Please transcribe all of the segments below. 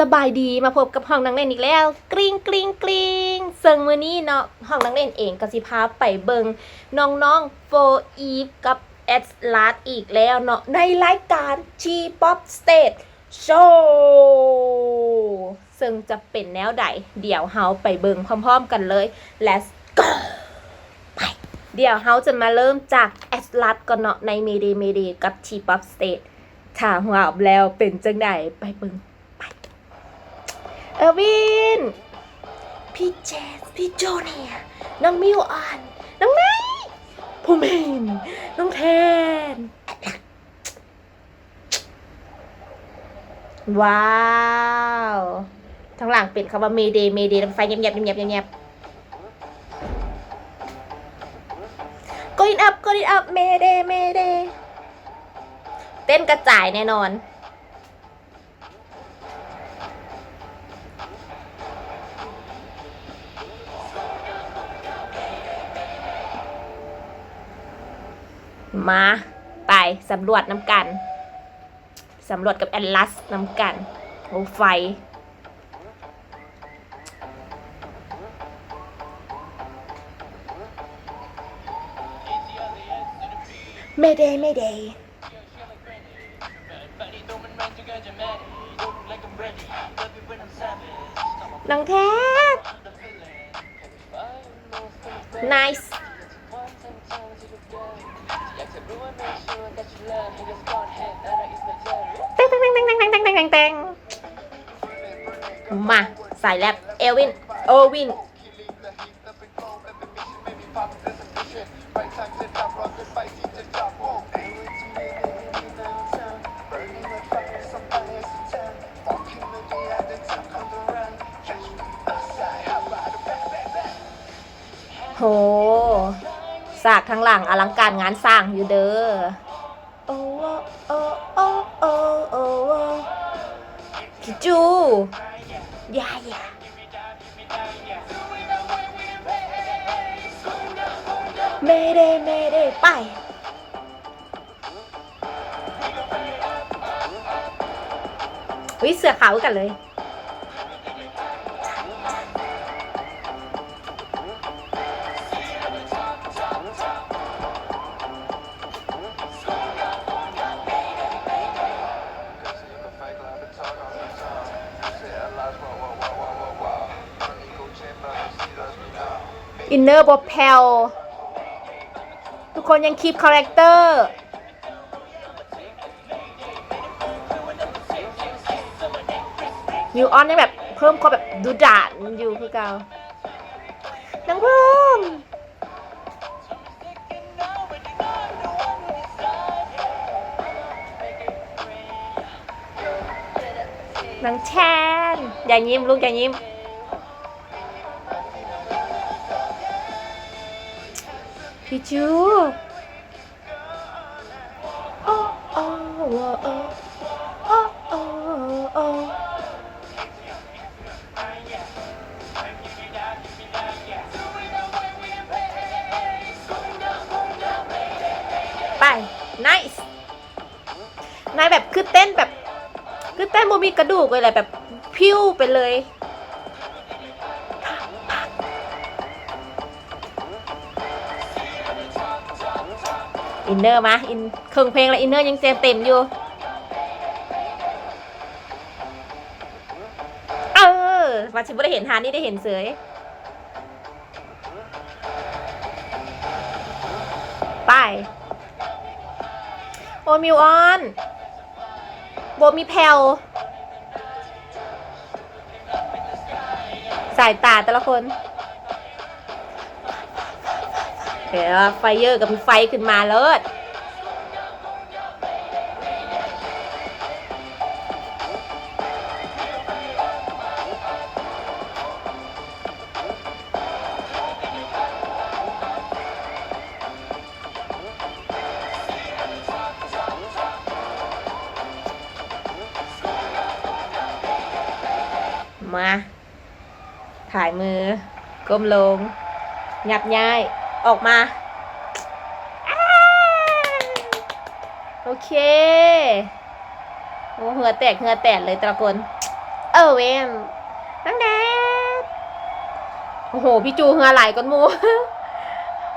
สบายดีมาพบกับห้องนังเล่นอีกแล้ว กริ๊งกริ๊งกริ๊งซึ่งมือนี้เนาะห้องนังเล่นเองก็สิพาไปเบิงน้องๆโฟอีฟกับเอสลาดอีกแล้วเนาะในรายการ G Pop Stage Show ซึ่งจะเป็นแนวใด เดี๋ยวเฮาไปเบิงพร้อมๆกันเลย Let's go ไปเดี๋ยวเฮาจะมาเริ่มจากแอสลัดก่อนเนาะในเมเดเมเดกับ G Pop Stage ถ้าหัวบแล้วเป็นจังไดไปเบิง ออร์วิน พี่เจสพี่โจเนียน้องมิวอ่อนน้องไนท์ผมเห็นน้องแทน ว้าวทั้งหลังเป็นคำว่าเมเดเมเดไฟเงียบเงียบเงียบเงียบ going up going up เมเดเมเดเต้นกระจายแน่นอน มาไปสำรวจน้ำกันสำรวจกับแอลลัสน้ำกันโอ้ไฟเมเดย์เมเดย์น้องแท้น nice มาใส่แรปเอวินโอวินโหสากทั้งหลังอลังการงานสร้างอยู่เด้อโอ้โอ้โอ้โอ้โอ้จู ยายาเมเดเมเดไป วิเสือขาวกันเลย อินเนอร์บอแพลทุกคนยังคีปคาแรคเตอร์มิวออนยังแบบเพิ่มความแบบดูดานอยู่คือเก่านังเพิ่มนางแชนอย่ายิ้มลูกอย่ายิ้ม พี่จูโอ้โอ้โอ้โอ้โอ้โอ้ไป nice นายแบบคือเต้นแบบ คือเต้นโมมีกระดูกเลยแหละแบบพิ้วไปเลย อินเนอร์มาอินเครื่องเพลงแล้วอินเนอร์ยังเต็มเต็มอยู่ เออมาชิบุได้เห็นฮานี่ได้เห็นเสยไปโอมิวออนโบมีแพลวสายตาแต่ละคน เดี๋ยวไฟเยอร์กับไฟขึ้นมาเลิศมา ถ่ายมือ ก้มลงยับย้าย ออกมาอ้าโอเคโอ้เหงื่อแตกเหงื่อแตกเลยแต่ละคนเออเวนนังแดดโอ้โห พี่จูเหงาไหลกันหมู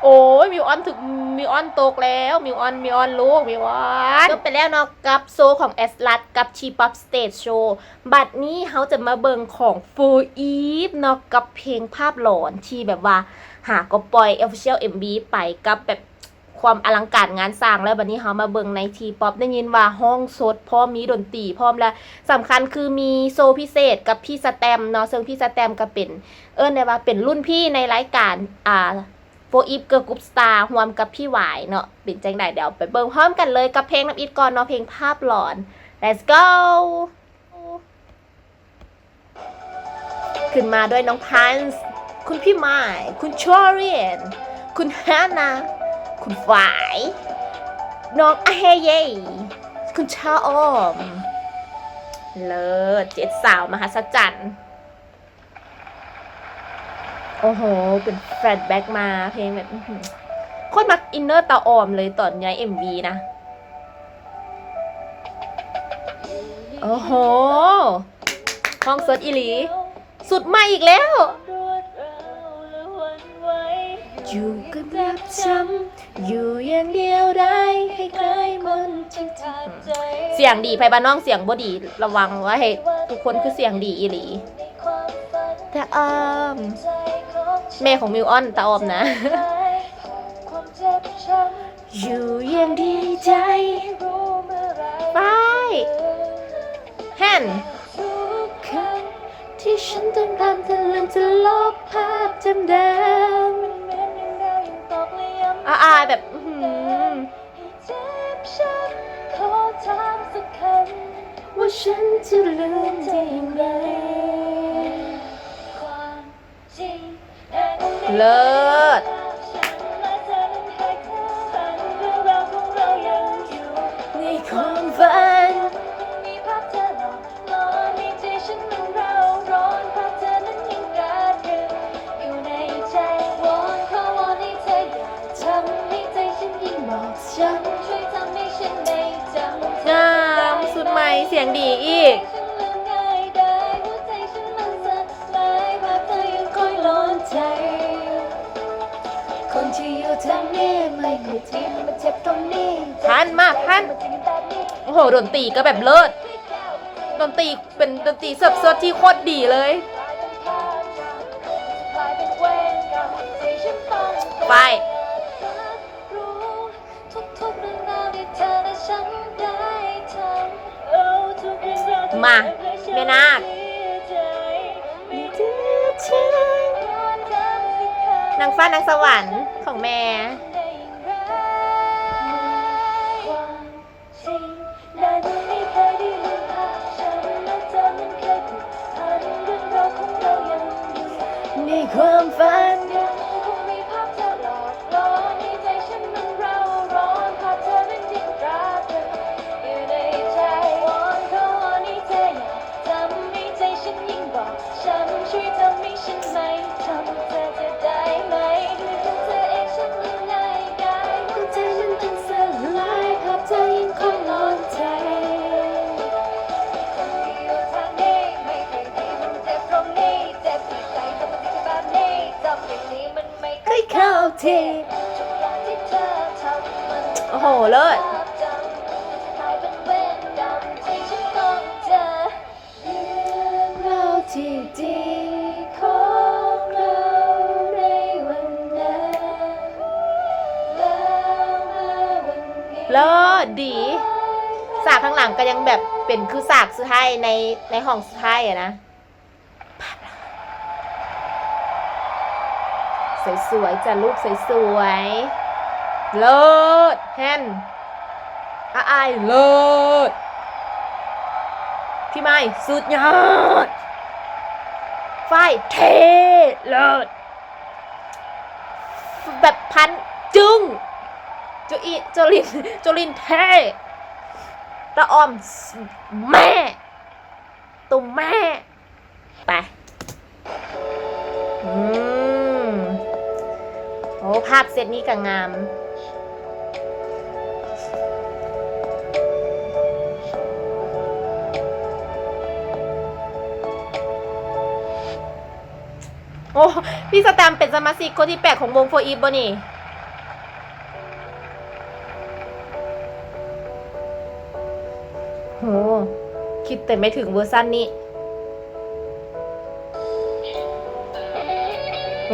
โอ้ยมิวออนถึงมิวออนตกแล้วมิวออนมิวออนลูกมิวออนจบไปแล้วเนาะกับโซของแอสลัดกับชีป๊อปสเตจโชว์บัดนี้เขาจะมาเบิงของฟูอีฟเนาะกับเพลงภาพหลอนที่แบบว่า หาก็ปล่อย Official MV ไปกับแบบความอลังการงานสร้างแล้วบัดนี้เขามาเบิงในทีป๊อปได้ยินว่าห้องสดพร้อมมีดนตรีพร้อมและสำคัญคือมีโซพิเศษกับพี่สแตมเนาะซึ่งพี่สแตมก็เป็น เอิ้นได้ว่าเป็นรุ่นพี่ในรายการอ่าโฟอีฟเกิร์ลกรุ๊ปสตาร์รวมกับพี่หวายเนาะเป็นจังไดเดี๋ยวไปเบิ่งพร้อมกันเลยกับเพลงน้ำอิดก่อนเนาะเพลงภาพหลอน let's go ขึ้นมาด้วยน้องพันส์ คุณพี่ไม้คุณชอเรียน คุณฮานา คุณฝาย น้องอาเฮเย คุณชาออม เลิศเจ็ดสาวมหัศจรรย์ โอ้โห เป็นแฟลชแบ็กมาเพลงแบบโคตรมักอินเนอร์ตาออมเลยตอนย้ายเอ็มวีนะ โอ้โหห้องเซิร์ชอีหลี สุดม่อีกแล้ว อยู่กับแบบช้ำอยู่อย่างเดียวได้ให้ใครมันจริงเสียงดีไพบ้านน้องเสียงบ่ดีระวังไว้ให้ทุกคนคือเสียงดีอีหลีแต่ออมแม่ของมิวออนตาออมนะ อยู่อย่างดีใจไปแฮนทุกครั้งที่ฉันต้องการจะลืมจะลบภาพจำเดิม อาอายแบบอื้อหือว่าฉันจะลืมได้ยังไงเลิศ ธอยังคอยหลอนใจคนที่อยู่ทางนี้ไม่เคยทิ้งมาเจ็บตรงนี้พันมาพันมันจะยังแบบนี้โอ้โหดนตรีก็แบบเลิศดนตรีเป็นดนตรีเสิร์ฟเสิร์ฟที่โคตรดีเลยกลายเป็นเวรกรรมที่ฉันต้องไป มาเธอและฉัแม่นาคเสียใจไม่ดื้อใช่ย้อนกลับสิคะนางฟ้านางสวรรค์ของแม่ เลิศดี สากข้างหลังก็ยังแบบเป็นคือสากสุดท้ายในในห้องสุดท้ายอะนะสวยๆจ้ะลูกสวยๆเลิศแฮนอาอเลิศพี่ไม้สุดยอดฝ้ายเทเลิศแบบพันจึงโจุอีจลินจลินแท้ตะออมแม่ ตุ่มแม่ ไป อืม โอ้ภาพเซตนี้ก็งามโอ้ พี่สแตมเป็นสมาชิกคนที่แปลกของวงโฟอีฟบ่นี่ โห คิดแต่ไม่ถึงเวอร์ซันนี้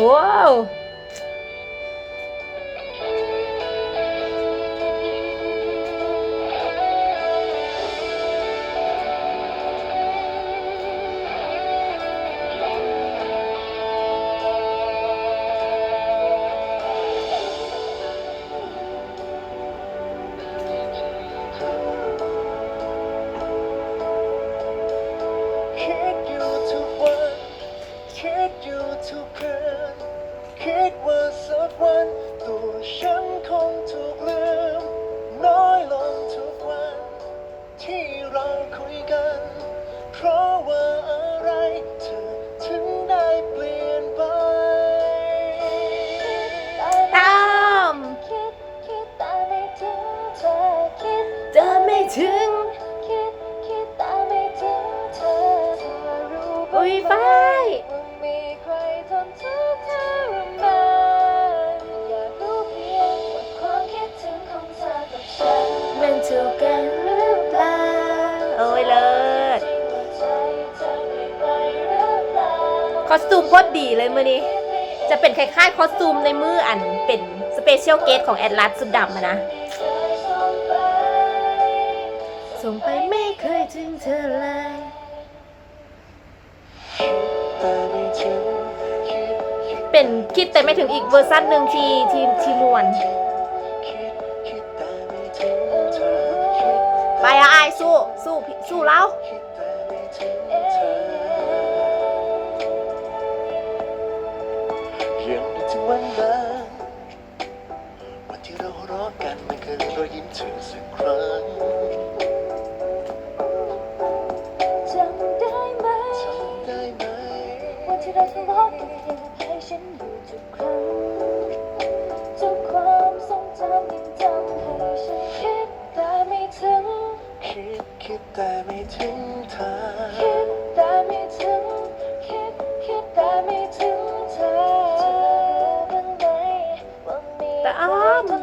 ว้าว คอสตูมโคตรดีเลยมื่อนี้ จะเป็นคล้ายๆคอสตูมในมืออันเป็นสเปเชียลเกตของแอดลัสสุดดำอะนะ ส่งไปไม่เคยถึงเธอเลยเป็นคิดแต่ไม่ถึงอีกเวอร์ชันหนึ่งทีทีที่วนไปอะไอสู้สู้สู้แล้ว แต่อ้ามด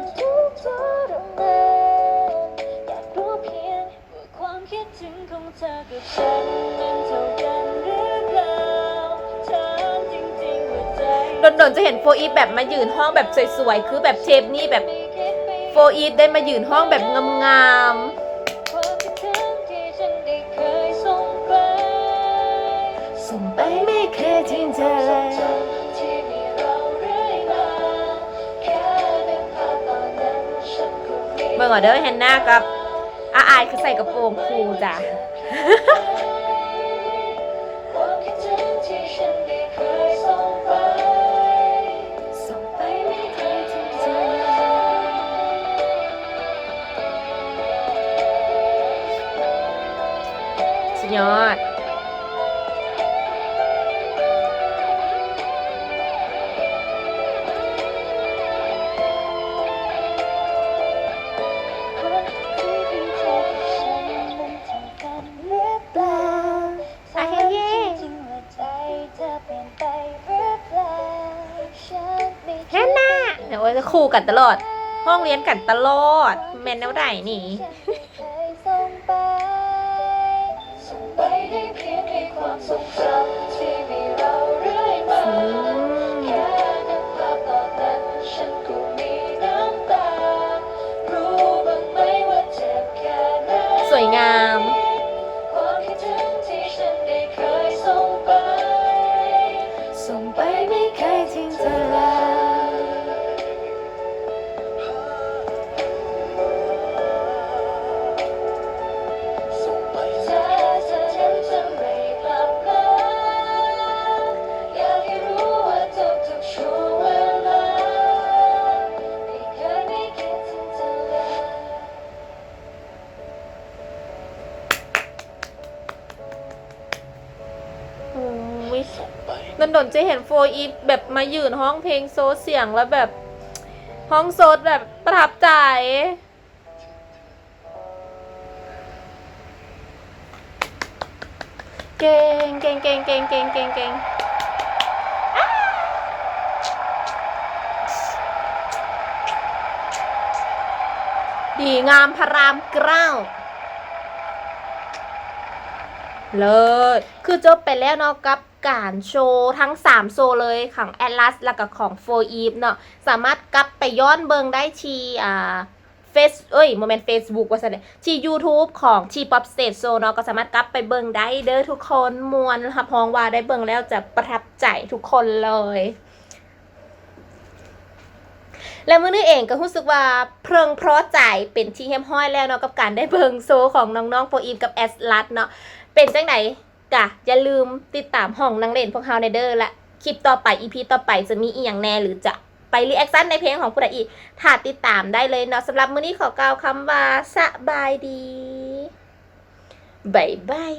นดนจะเห็นโฟอีแบบมายืนห้องแบบสวยๆ คือแบบเชฟนี่แบบโฟอีได้มายืนห้องแบบงามๆ เบิ่งเอาเด้อแฮนนากับอาอายคือใส่กระโปรงคูจ้ะสุดยอดูกันตลอด ห้องเรียนกันตลอดแมนแนวใดนี่ นนดนจะเห็นโฟอีทแบบมายืนห้องเพลงโซเสียงแล้วแบบห้องโซดแบบประทับใจ เก่งเก่งเก่งเก่งเก่งเก่งเก่งดีงามพระรามเกล้าเลิศคือจบไปแล้วเนาะกับ การโชว์ทั้ง 3โชว์เลยของ Atlas แล้วก็ของ4 Eve เนาะสามารถกลับไปย้อนเบิงได้ทีอ่าเฟซเอ้ยโมเมนต์ Facebook ว่าซะเนี่ยที่ YouTube ของที่ Pop Stage Show เนาะก็สามารถกลับไปเบิงได้เด้อทุกคนมวนรับรองว่าได้เบิงแล้วจะประทับใจทุกคนเลย และมื้อนี้เองก็รู้สึกว่าเพลิงเพราะใจเป็นที่เฮมห้อยแล้วเนาะกับการได้เบิงโซของน้องๆโฟอีฟกับแอสลัดเนาะเป็นจังไหน กะอย่าลืมติดตามห้องนางเล่นพวกเฮาในเดอร์และคลิปต่อไปอีพีต่อไปจะมีอีหยังแน่หรือจะไปรีแอคชั่นในเพลงของผู้ใดอีกถ้าติดตามได้เลยเนาะสำหรับมื้อนี้ขอกล่าวคำว่าสบายดีบายบาย